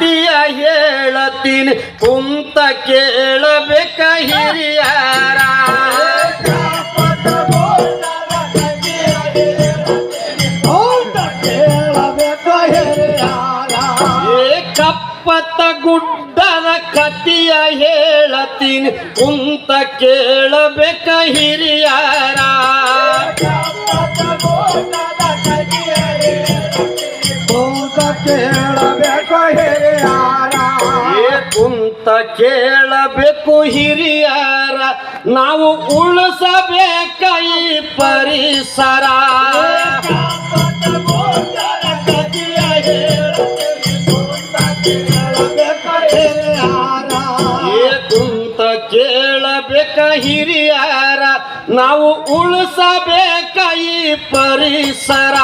ಕತಿಯ ಹೇಳತೀನಿ ಕುಂತ ಕೇಳಬೇಕ ಹಿರಿಯರ. ಏ ಕಪ್ಪತ್ತ ಗುಡ್ಡದ ಕತಿಯ ಹೇಳತೀನಿ ಕುಂತ ಕೇಳಬೇಕ ಹಿರಿಯರ. ಏ ಕುಂತ ಕೇಳಬೇಕು ಹಿರಿಯರ ನಾವು ಉಳಿಸಬೇಕ ಈ ಪರಿಸರ. ಕುಂತ ಕೇಳಬೇಕ ಹಿರಿಯರ ನಾವು ಉಳಿಸಬೇಕ ಈ ಪರಿಸರ.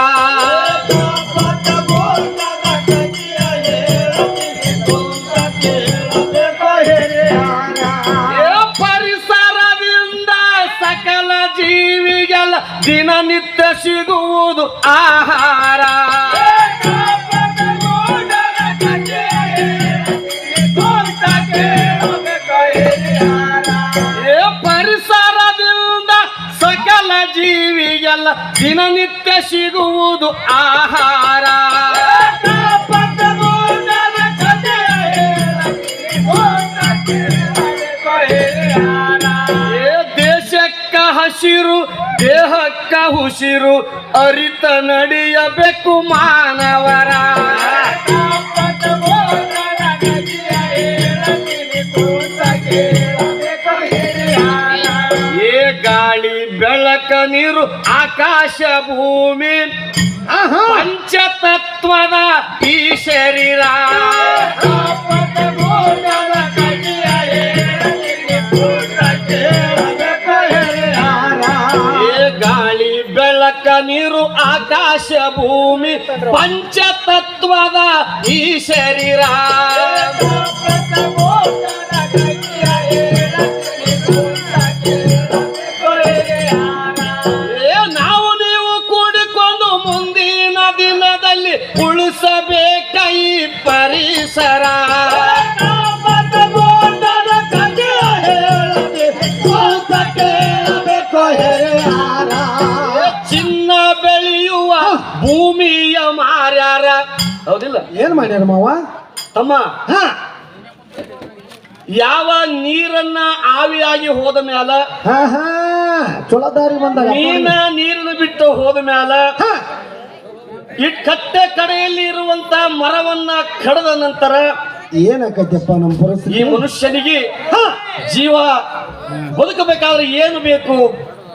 ಜೀವಿಗೆಲ್ಲ ದಿನನಿತ್ಯ ಸಿಗುವುದು ಆಹಾರ. ಪರಿಸರದಿಂದ ಸಕಲ ದಿನನಿತ್ಯ ಸಿಗುವುದು ಆಹಾರ. ದೇಶಕ್ಕ ಹಸಿರು ದೇಹಕ್ಕ ಉಸಿರು ಅರಿತ ನಡೆಯಬೇಕು ಮಾನವರ ಏ ಗಾಳಿ ಬೆಳಕ ನೀರು ಆಕಾಶ ಭೂಮಿ ಪಂಚತತ್ವದ ಈ ಶರೀರ ಬೆಳಕ ನೀರು ಆಕಾಶ ಭೂಮಿ ಪಂಚತತ್ವದ ಈ ಶರೀರ. ನಾವು ನೀವು ಕೂಡಿಕೊಂಡು ಮುಂದಿನ ದಿನದಲ್ಲಿ ಉಳಿಸಬೇಕ ಈ ಪರಿಸರ. ಹೌದಿಲ್ಲ ಏನ್ ಮಾಡ್ಯಾರ ಮಾವ? ತಮ್ಮ. ಹಾ. ಯಾವ ನೀರನ್ನ ಆವಿಯಾಗಿ ಹೋದ ಮ್ಯಾಲ ಹಾ ಹಾ. ಚೊಲೋ ದಾರಿ ಬಂದಾಗ ಮೀನ ನೀರನ್ನ ಬಿಟ್ಟು ಹೋದ ಮ್ಯಾಲ ಹಾ. ಈ ಕಟ್ಟೆ ಕಡೆಯಲ್ಲಿ ಇರುವಂತ ಮರವನ್ನ ಕಡದ ನಂತರ ಏನಾಕೈತಪ್ಪ ನಮ್ಮ ಈ ಮನುಷ್ಯನಿಗೆ ಹಾ. ಜೀವ ಬದುಕಬೇಕಾದ್ರೆ ಏನು ಬೇಕು?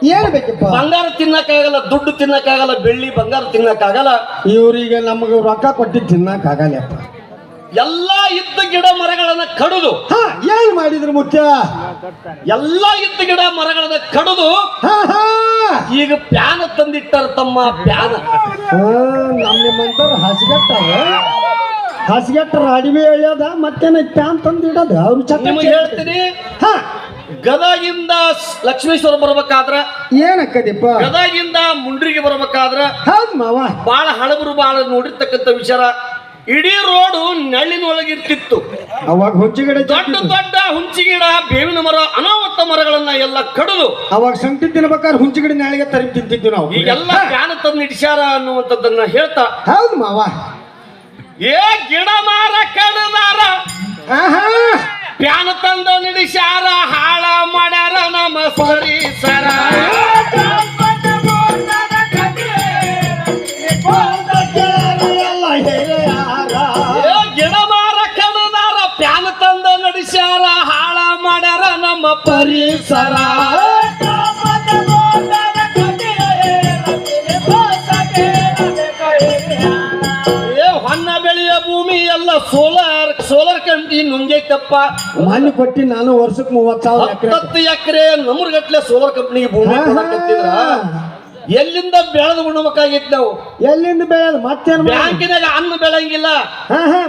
ಏನ್ ಬೇಕಪ್ಪ ಬಂಗಾರ ತಿನ್ನಕ್ಕಾಗಲ್ಲ ದುಡ್ಡು ತಿನ್ನಕ್ಕಾಗಲ್ಲ ಬೆಳ್ಳಿ ಬಂಗಾರ ತಿನ್ನಕ್ಕಾಗಲ್ಲ. ಇವ್ರಿಗೆ ನಮಗೆ ರೊಕ್ಕ ಕೊಟ್ಟು ತಿನ್ನಕ್ಕಾಗಲ್ಲಪ್ಪ. ಎಲ್ಲ ಇದ್ದ ಗಿಡ ಮರಗಳನ್ನ ಕಡಿದು. ಹಾ ಏನ್ ಮಾಡಿದ್ರು ಮುಖ್ಯ? ಎಲ್ಲ ಇದ್ದ ಗಿಡ ಮರಗಳನ್ನ ಕಡಿದು. ಹಾ ಹಾ. ಈಗ ಪ್ಯಾನ ತಂದಿಟ್ಟಾರ ತಮ್ಮ ಪ್ಯಾನ. ನಮ್ಮ ನಿಮ್ಮಂತವ್ರು ಹಸಿಗಟ್ಟ ಹಸಿಗೆಟ್ಟರ ಅಡಿವೆ ಎಳ್ಯೋದ ಮತ್ತೇನ ಪ್ಯಾನ್ ತಂದಿಡದ? ಅವ್ರು ಚಕ್ಕ ನಿಮಗೆ ಹೇಳ್ತೀನಿ. ಹಾ. ಗದಗಿಂದ ಲಕ್ಷ್ಮೇಶ್ವರ ಬರ್ಬೇಕಾದ್ರ ಏನಕ್ಕದಿಪ್ಪ? ಗದಗಿಂದ ಮುಂಡ್ರಿಗೆ ಬರ್ಬೇಕಾದ್ರ ಹೌದ್ ಮಾವ. ಬಾಳ ಹಳಬರು ಬಾಳ ನೋಡಿರ್ತಕ್ಕಂಥ ವಿಚಾರ. ಇಡೀ ರೋಡು ನೆಳ್ಳಿನೊಳಗಿರ್ತಿತ್ತು ಅವಾಗ ಹುಂಚಿಗಿಡ ದೊಡ್ಡ ದೊಡ್ಡ ಹುಂಚಿಗಿಡ ಬೇವಿನ ಮರ ಅನಾಹುತ ಮರಗಳನ್ನ ಎಲ್ಲ ಕಡಿದು. ಅವಾಗ ಸಂತಿ ತಿನ್ಬೇಕಾದ್ರೆ ಹುಂಚಿಗಿಡ ನಾಳೆಗೆ ತರಿ ತಿಂತಿದ್ವಿ ನಾವು. ಈಗೆಲ್ಲ ಜ್ಞಾನ ತಂದು ಇಡಿಸ್ಯಾರ ಅನ್ನುವಂಥದ್ದನ್ನ ಹೇಳ್ತಾ. ಹೌದು ಮಾವ. ಏ ಗಿಡ ಮಾರ ಕಡದಾರ. ಪ್ಯಾನ ತಂದ ನಿಡಿಸ್ಯಾರ. ಪರಿಸರ. ಪ್ಯಾನ ತಂದ ನಡೆಸ್ಯಾರ ಹಾಳ ಮಾಡ್ಯಾರ ನಮ್ಮ ಪರಿಸರ. ಎಲ್ಲ ಸೋಲಾರ್ ಸೋಲಾರ್ ಕಂಪ್ನಿ ನುಂಗೈತಪ್ಪ ಮಣ್ಣು ಕೊಟ್ಟಿ ನಾನು ವರ್ಷಕ್ಕೆ ಮೂವತ್ತು ಸಾವಿರ ಎಕರೆ ಹತ್ತು ಎಕರೆ ನಮೂರ್ಗಟ್ಲೆ ಸೋಲಾರ್ ಕಂಪ್ನಿಗೆ ಭೂಮಿ ಕೊಡಕತ್ತಿದ್ರ. ಎಲ್ಲಿಂದ ಬೆಳೆದು ಉಣ್ಬೇಕಾಗಿತ್ತು ನಾವು? ಎಲ್ಲಿಂದ ಬೆಳೆಯೋದು ಮತ್ತೆ ಮಾಡೋದು? ಬ್ಯಾಂಕಿನಾಗ ಅನ್ನ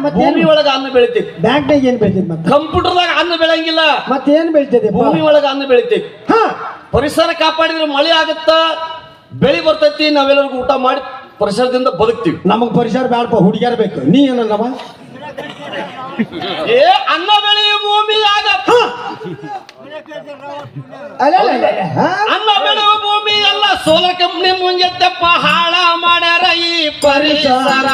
ಮತ್ತೇನ್? ಭೂಮಿ ಒಳಗ ಅನ್ನ ಬೆಳಿತೈತಿ. ಬ್ಯಾಂಕ್ನಾಗ ಏನ್ ಬೆಳಿತೈತಿ ಮತ್ತೆ? ಕಂಪ್ಯೂಟರ್ದಾಗ ಅನ್ನ ಬೆಳಂಗಿಲ್ಲ ಮತ್ತೇನ್ ಬೆಳಿತೈತಿ ಭೂಮಿ ಒಳಗ ಅನ್ನ ಬೆಳಿತೈತಿ. ಹಾ. ಪರಿಸರ ಕಾಪಾಡಿದ್ರೆ ಮಳೆ ಆಗುತ್ತಾ? ಬೆಳಿ ಬರ್ತೈತಿ ನಾವೆಲ್ಲರಿಗೂ ಊಟ ಮಾಡಿ. ಪರಿಸರದಿಂದ ಬದುಕ್ತಿವಿ. ನಮಗ್ ಪರಿಸರ ಬ್ಯಾಡಪ್ಪ ಹುಡುಗಿಯರ್ ಬೇಕು. ನೀ ಏನಲ್ಲವ ಏ ಅನ್ನ ಬೆಳೆಯ ಭೂಮಿಯಾಗ? ಅನ್ನ ಬೆಳೆಯುವ ಭೂಮಿ ಎಲ್ಲ ಸೋಲಾರ್ ಕಂಪ್ನಿ ಮುಂಗೆತ್ತಪ್ಪ ಹಾಳ ಮಾಡ್ಯಾರ ಈ ಪರಿಸರ.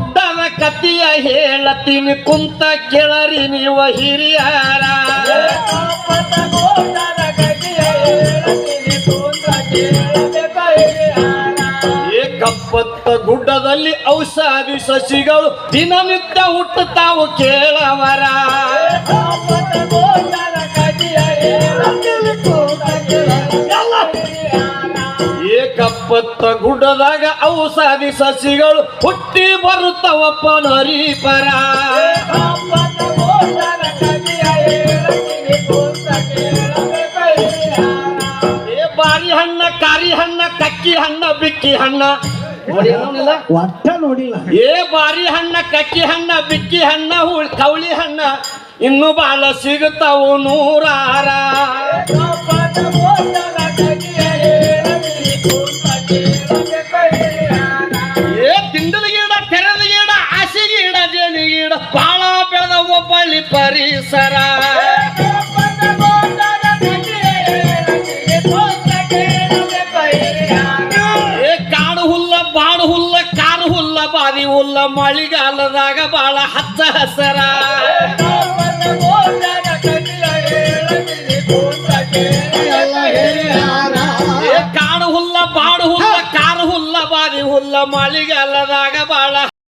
ಗುಡ್ಡದ ಕತಿಯ ಹೇಳತೀನಿ ಕುಂತ ಕೆಳರಿ ನೀವ ಹಿರಿಯರ. ಏ ಕಪ್ಪತ್ತ ಗುಡ್ಡದಲ್ಲಿ ಔಷಧಿ ಸಸಿಗಳು ದಿನನಿತ್ಯ ಹುಟ್ಟುತ್ತಾವು ಕೇಳವರ. ಕಪ್ಪತ್ತ ಗುಡ್ಡದಾಗ ಔಷಧಿ ಸಸಿಗಳು ಹುಟ್ಟಿ ಬರುತ್ತವಪ್ಪ ನರೀಪರ. ಏ ಬಾರಿ ಹಣ್ಣ ಕಾರಿ ಹಣ್ಣ ಕಕ್ಕಿ ಹಣ್ಣ ಬಿಕ್ಕಿ ಹಣ್ಣ? ಒಟ್ಟ ನೋಡಿಲ್ಲ. ಏ ಬಾರಿ ಹಣ್ಣ ಕಕ್ಕಿ ಹಣ್ಣ ಬಿಕ್ಕಿ ಹಣ್ಣ ಹುಳಿ ಕವಳಿ ಹಣ್ಣ. ಇನ್ನು ಬಾಳ ಸಿಗುತ್ತವು ನೂರಾರ. ಏ, ಕಾಡು ಹುಲ್ಲ, ಬಾಡು ಹುಲ್ಲ ಕಾರು ಹುಲ್ಲ ಹುಲ್ಲ, ಮಳಿಗಾಲದಾಗ ಬಾಳ ಹಚ್ಚ ಹಸರ. ಕಾಡು ಹುಲ್ಲ, ಬಾಡು ಹುಲ್ಲ ಕಾರು ಹುಲ್ಲ ಬಾರಿ ಹುಲ್ಲ, ಮಳಿಗಾಲದಾಗ